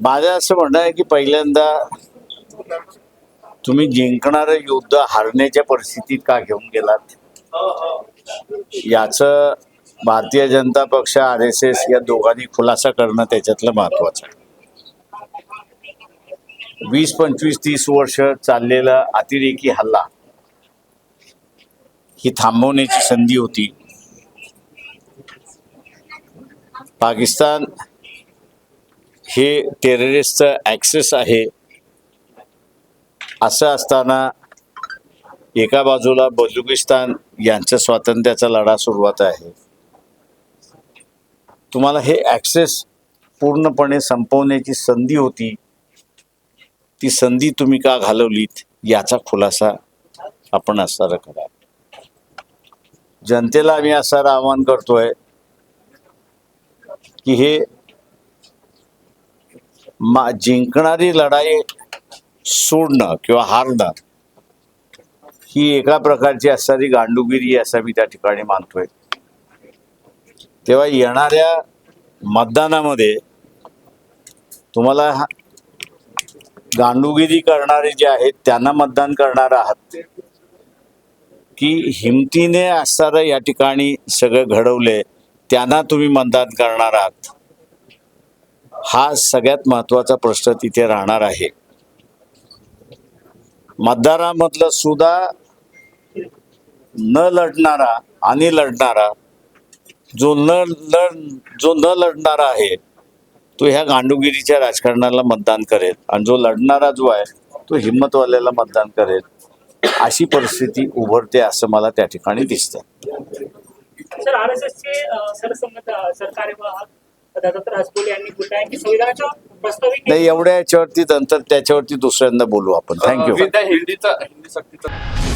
माझं असं म्हणणं आहे की पहिल्यांदा तुम्ही जिंकणारं युद्ध हारण्याच्या परिस्थितीत का घेऊन गेलात? याच भारतीय जनता पक्ष आर एस एस या दोघांनी खुलासा करणं त्याच्यातलं महत्वाचं आहे. वीस पंचवीस तीस वर्ष चाललेला अतिरेकी हल्ला ही थांबवण्याची संधी होती. पाकिस्तान हे टेररिस्टचं ॲक्सेस आहे. असं असताना एका बाजूला बलुकिस्तान यांच्या स्वातंत्र्याचा लढा सुरुवात आहे. तुम्हाला हे ॲक्सेस पूर्णपणे संपवण्याची संधी होती. ती संधी तुम्ही का घालवलीत? याचा खुलासा आपण असणार करा. जनतेला आम्ही असं आवाहन करतोय की हे मा जिंकणारी लढाई सोडणं किंवा हारणं ही एका प्रकारची असणारी गांडुगिरी असं मी त्या ठिकाणी मानतोय. तेव्हा येणाऱ्या मतदानामध्ये तुम्हाला हा- गांडुगिरी करणारे जे आहेत त्यांना मतदान करणार आहात. की हिमतीने असणारं या ठिकाणी सगळं घडवले त्यांना तुम्ही मतदान करणार आहात. हा सगळ्यात महत्त्वाचा प्रश्न तिथे राहणार आहे. मतदारामधलं सुद्धा न लढणारा आणि लढणारा जो न लढ जो न लढणारा आहे तो ह्या गांडुगिरीच्या राजकारणाला मतदान करेल. आणि जो लढणारा जो आहे तो हिंमतवाल्याला मतदान करेल. अशी परिस्थिती उभरते असं मला त्या ठिकाणी दिसतं दत्तात्रय यांनी आहे की संविधानाच्या प्रस्तावित नाही एवढ्या याच्यावरती नंतर त्याच्यावरती दुसऱ्यांदा बोलू आपण. थँक्यू हिंदीचा हिंदी सक्तीचा